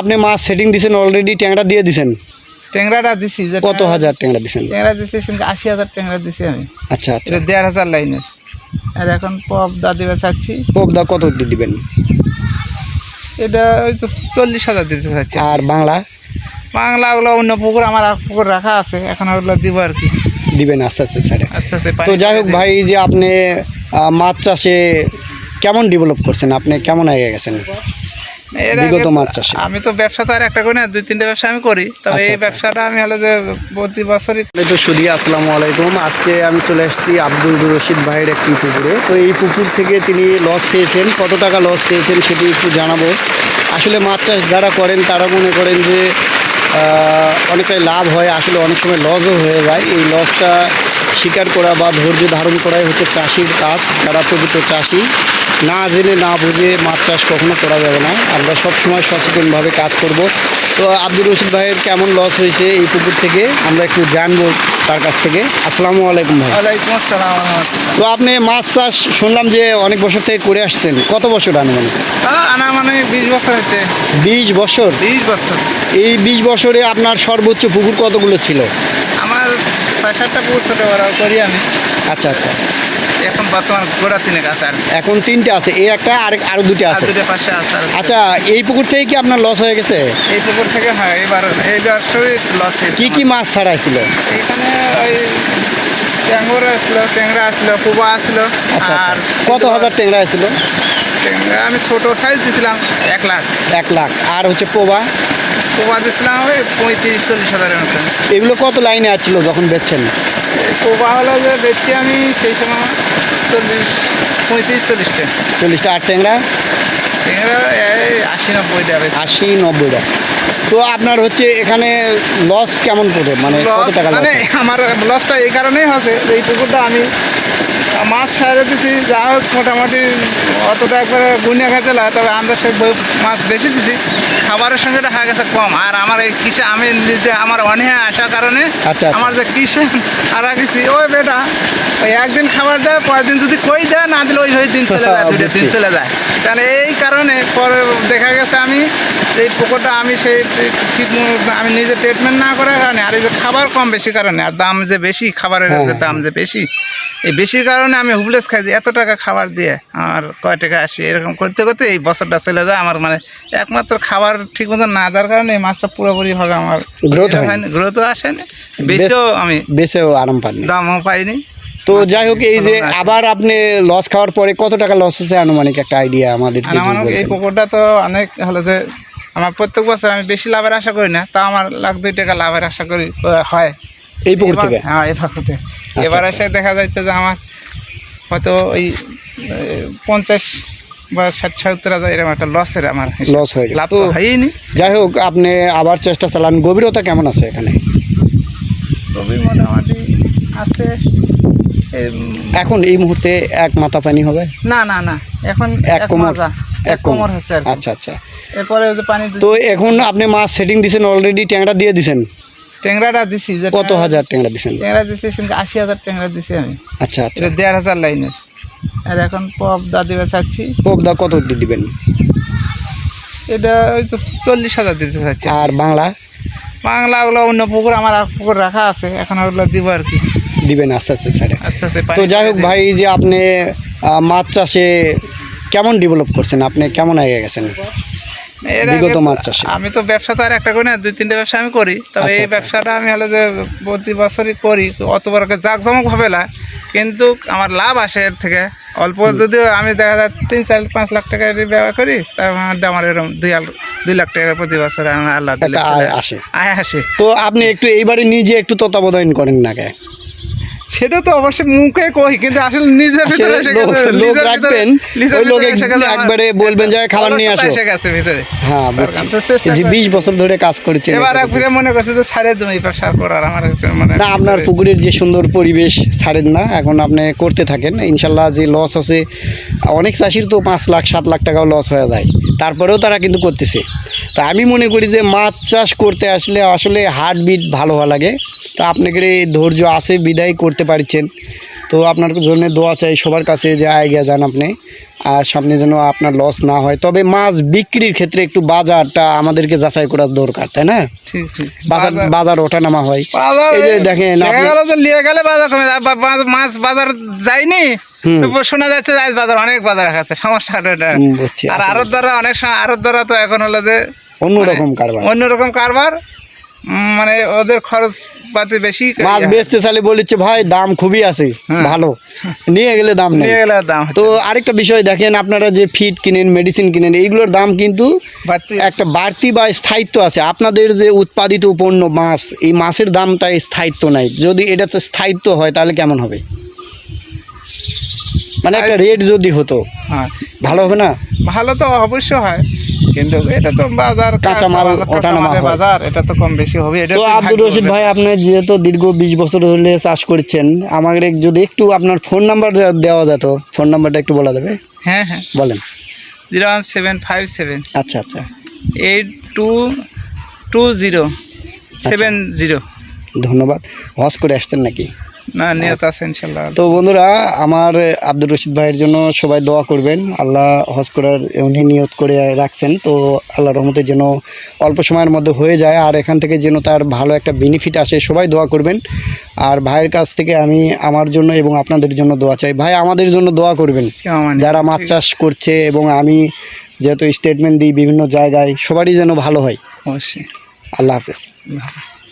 আপনি মাছ সেটিং দিছেন অলরেডি ট্যাংরা দিয়ে দিছেন? ট্যাংরাটা দিছি যে কত হাজার ট্যাংরা দিছেন? ট্যাংরা দিছি কিন্তু আশি হাজার ট্যাংরা দিছি আমি। আচ্ছা আচ্ছা। এটা দেড় হাজার লাইনের। আর এখন পপ দা দিবে চাচ্ছি। পবদা কত দিবেন? এটা ওই তো চল্লিশ হাজার দিতে চাচ্ছি। আর বাংলা? বাংলা ওগুলো অন্য পুকুর আমার আর পুকুর রাখা আছে। এখন ওগুলো দিব আর কি। দিবেন আস্তে আস্তে স্যারে আস্তে আস্তে তো যাই হোক ভাই যে আপনি মাছ চাষে কেমন ডেভেলপ করছেন? আপনি কেমন আগে গেছেন? বিগত মাছ চাষে। আমি তো ব্যবসা তো আর একটা করি না দুই তিনটে ব্যবসা আমি করি। তবে আচ্ছা, এই আচ্ছা। ব্যবসাটা আমি হলো যে প্রতি বছরই তো সুদি আসসালামু আলাইকুম। আজকে আমি চলে এসেছি আব্দুল রশিদ ভাইয়ের একটি পুকুরে। তো এই পুকুর থেকে তিনি লস খেয়েছেন কত টাকা লস খেয়েছেন সেটি একটু জানাব। আসলে মাছ চাষ যারা করেন তারা মনে করেন যে অনেকটাই লাভ হয়। আসলে অনেক সময় লসও হয়ে যায়। এই লসটা স্বীকার করা বা ধৈর্য ধারণ করাই হচ্ছে চাষির কাজ। যারা প্রকৃত চাষি না জেনে না বুঝে মাছ চাষ কখনো করা যাবে না। আমরা সবসময় সচেতনভাবে কাজ করব। তো আব্দুর রশিদ ভাইয়ের কেমন লস হয়েছে এই পুকুর থেকে? আমরা একটু জানব তার কাছ থেকে। আসসালামু আলাইকুম ভাই। ওয়ালাইকুম আসসালাম তো আপনি মাছ চাষ শুনলাম যে অনেক বছর থেকে করে আসছেন। কত বছর আনুমানিক? আনা মানে বিশ বছর হচ্ছে বিশ বছর? বিশ বছর। এই বিশ বছরে আপনার সর্বোচ্চ পুকুর কতগুলো ছিল? আমার সাতটা পুকুর ছোটো করি আমি। আচ্ছা আচ্ছা। এখন বর্তমান গোড়া তিনেক আছে আর। এখন তিনটে আছে এই একটা আরেক আরও দুটো আর আছে। দুটো পাশে আছে আচ্ছা এই পুকুর থেকে কি আপনার লস হয়ে গেছে? এই পুকুর থেকে হয় এবার এই বছরই লস কি কি মাছ ছাড়াইছিল? এখানে ওই ট্যাঙ্গর আসলো ট্যাংরা আসলো কুবা আসলো আচ্ছা আর আচ্ছা। কত হাজার টেংরা ছিল ট্যাংরা আমি ছোট সাইজ দিয়েছিলাম এক লাখ। এক লাখ। আর হচ্ছে পোবা? কুবা দিয়েছিলাম ওই পঁয়ত্রিশ চল্লিশ হাজারের মতন। এগুলো কত লাইনে আছিল যখন বেচছেন? কুবা হলো যে বেশি আমি সেই সময় চল্লিশ পঁয়ত্রিশ চল্লিশটা চল্লিশটা আর ট্যাংরা? ট্যাংরা এই আশি নব্বই টাকা আশি নব্বইটা তো আপনার হচ্ছে এখানে লস কেমন পড়ে? মানে কত টাকা মানে আমার লসটা এই কারণেই হচ্ছে যে এই পুকুরটা আমি মাছ ছাড়ে দিছি যা হোক মোটামুটি অতটা একবারে গুনিয়া খেতে লাগে তবে আমরা ব- মাছ বেশি দিছি। খাবারের সঙ্গে দেখা গেছে কম। আর আমার এই কিসে আমি নিজে আমার অনীহা আসার কারণে আচ্ছা, আচ্ছা। আমার যে কিসে আর কিছু ওই বেটা ওই একদিন খাবার দেয় পরের দিন যদি কই দেয় না দিলে ওই দিন চলে যায় দুটো দিন চলে যায়। তাহলে এই কারণে পরে দেখা গেছে এই পুকুরটা আমি সেই ঠিক আমি নিজে ট্রিটমেন্ট না করার কারণে আর এই যে খাবার কম বেশি কারণে আর দাম যে বেশি খাবারের যে দাম যে বেশি এই বেশির কারণে আমি হুবলেস খাই যে এত টাকা খাবার দিয়ে আমার কয় টাকা আসি এরকম করতে করতে এই বছরটা চলে যায় আমার মানে একমাত্র খাবার ঠিক মতো না দেওয়ার কারণে এই মাছটা পুরোপুরিভাবে আমার গ্রোথ হয়নি। গ্রোথও আসেনি বেশিও আমি বেচেও আরাম পাইনি দামও পাইনি। তো যাই হোক এই যে আবার আপনি লস খাওয়ার পরে কত টাকা লস হচ্ছে আনুমানিক একটা আইডিয়া আমাদের এই পুকুরটা তো অনেক হলো যে আমার প্রত্যেক বছর আমি বেশি লাভের আশা করি না তা আমার লাখ দুই টাকা লাভের আশা করি হয়। এই পুকুর থেকে? হ্যাঁ এই পুকুরতে। এবার এসে দেখা যাচ্ছে যে আমার হয়তো ওই পঞ্চাশ বা ষাট সত্তর হাজার এরকম একটা লসের আমার লস হয়ে লাভ তো হয়নি যাই হোক আপনি আবার চেষ্টা চালান। গভীরতা কেমন আছে এখানে? তবে মোটামুটি আছে। এখন এই মুহূর্তে এক মাথা পানি হবে? না না না। এখন এক কোমর মাজা, এক কোমর হচ্ছে আর কি। আচ্ছা আচ্ছা। এরপরে ওই যে পানি তো এখন আপনি মাছ সেটিং দিছেন অলরেডি ট্যাংরা দিয়ে দিছেন? ট্যাংরাটা দিছি যে কত হাজার ট্যাংরা দিছেন? ট্যাংরা দিছি কিন্তু আশি হাজার ট্যাংরা দিছি আমি। আচ্ছা আচ্ছা। এটা দেড় হাজার লাইনের। আর এখন পপ দা দিবে চাচ্ছি। পবদা কত দিয়ে দিবেন? এটা ওই তো চল্লিশ হাজার দিতে চাচ্ছি। আর বাংলা? বাংলা ওগুলো অন্য পুকুর আমার আর পুকুর রাখা আছে। এখন ওগুলো দিব আর কি। দিবেন আস্তে আস্তে স্যারে। আস্তে আস্তে তো যাই হোক ভাই এই যে আপনি আহ, মাছ চাষে কেমন ডেভেলপ করছেন আপনি কেমন আগে গেছেন দিই। এর বিগত মাছ চাষে। আমি তো ব্যবসা তো আর একটা করি না দুই তিনটে ব্যবসা আমি করি তবে আচ্ছা, এই আচ্ছা। ব্যবসাটা আমি হলো যে প্রতি বছরই করি তো অত বড় জাঁকজমক হবে না কিন্তু আমার লাভ আসে এর থেকে অল্প যদিও আমি দেখা যায় তিন চার পাঁচ লাখ টাকা ব্যবহার করি তার মধ্যে আমার এরকম দুই আল- দুই লাখ টাকা প্রতি বছর আমার আল্লাহ আসে। আয় আসে তো আপনি একটু এইবারে নিজে একটু তত্ত্বাবধান করেন না কে সেটা তো অবশ্যই মুখে কই কিন্তু আসলে নিজের ভিতরে এসে গেছে লোক রাখবেন, ওই লোক একবারে বলবেন যে খাবার নিয়ে আসো। এসে গেছে ভিতরে। হ্যাঁ বুঝছি। বিশ বছর ধরে কাজ করেছেন এবার মনে করছে যে ছাড়ে তুমি করার আমার মানে না আপনার পুকুরের যে সুন্দর পরিবেশ ছাড়েন না এখন আপনি করতে থাকেন। ইনশাল্লাহ যে লস আছে অনেক চাষির তো পাঁচ লাখ সাত লাখ টাকাও লস হয়ে যায়। তারপরেও তারা কিন্তু করতেছে। তা আমি মনে করি যে মাছ চাষ করতে আসলে আসলে হার্ট বিট ভালো হওয়া লাগে। তা আপনাদের এই ধৈর্য আছে বিদায় করতে পারছেন? তো আপনার জন্য দোয়া চাই সবার কাছে যে আইডিয়া যান আপনি। আর সামনে যেন আপনার লস না হয়। তবে মাছ বিক্রির ক্ষেত্রে একটু বাজারটা আমাদেরকে যাচাই করার দরকার তাই না? বাজার বাজার- ওঠানামা হয়। এই যে দেখেন গেল বাজার কমে মাছ বাজার যায়নি। শোনা যাচ্ছে আজ বাজার অনেক বাজার আছে সমস্যা আর আসলে। দ্বারা অনেক আরব দ্বারা তো এখন হলো যে অন্যরকম কারবার। অন্যরকম কারবার মানে ওদের খরচ পাতি বেশি মাছ বেচতে চাইলে বলেছে ভাই দাম খুবই আছে। ভালো। নিয়ে গেলে দাম নিয়ে গেলে দাম তো আরেকটা বিষয় দেখেন আপনারা যে ফিড কিনেন মেডিসিন কিনেন এইগুলোর দাম কিন্তু একটা বাড়তি বা স্থায়িত্ব আছে। আপনাদের যে উৎপাদিত পণ্য মাছ এই মাছের দামটা স্থায়িত্ব নাই। যদি এটাতে স্থায়িত্ব হয় তাহলে কেমন হবে? মানে একটা রেট যদি হতো হ্যাঁ। ভালো হবে না? ভালো তো অবশ্য হয়। কিন্তু এটা তো বাজার ওঠানামা কাঁচামালের হয়। বাজার এটা তো কম বেশি হবে। এটা তো আব্দুর রশিদ ভাই আপনি যেহেতু দীর্ঘ বিশ বছর হলে চাষ করছেন আমাকে যদি একটু আপনার ফোন নাম্বার দেওয়া যেত ফোন নাম্বারটা একটু বলা যাবে? হ্যাঁ হ্যাঁ। বলেন। Zero one seven five seven. আচ্ছা আচ্ছা। Eight two two zero seven zero. ধন্যবাদ। হজ করে আসতেন নাকি? না নিয়ত আছে ইনশাল্লাহ। তো বন্ধুরা আমার আব্দুর রশিদ ভাইয়ের জন্য সবাই দোয়া করবেন। আল্লাহ হজ করার উনি নিয়ত করে রাখছেন। তো আল্লাহ রহমতের জন্য অল্প সময়ের মধ্যে হয়ে যায়। আর এখান থেকে যেন তার ভালো একটা বেনিফিট আসে সবাই দোয়া করবেন। আর ভাইয়ের কাছ থেকে আমি আমার জন্য এবং আপনাদের জন্য দোয়া চাই। ভাই আমাদের জন্য দোয়া করবেন। যারা মাছ চাষ করছে এবং আমি যেহেতু স্টেটমেন্ট দিই বিভিন্ন জায়গায় সবারই যেন ভালো হয়। অবশ্যই। আল্লাহ হাফেজ। আল্লাহ হাফেজ।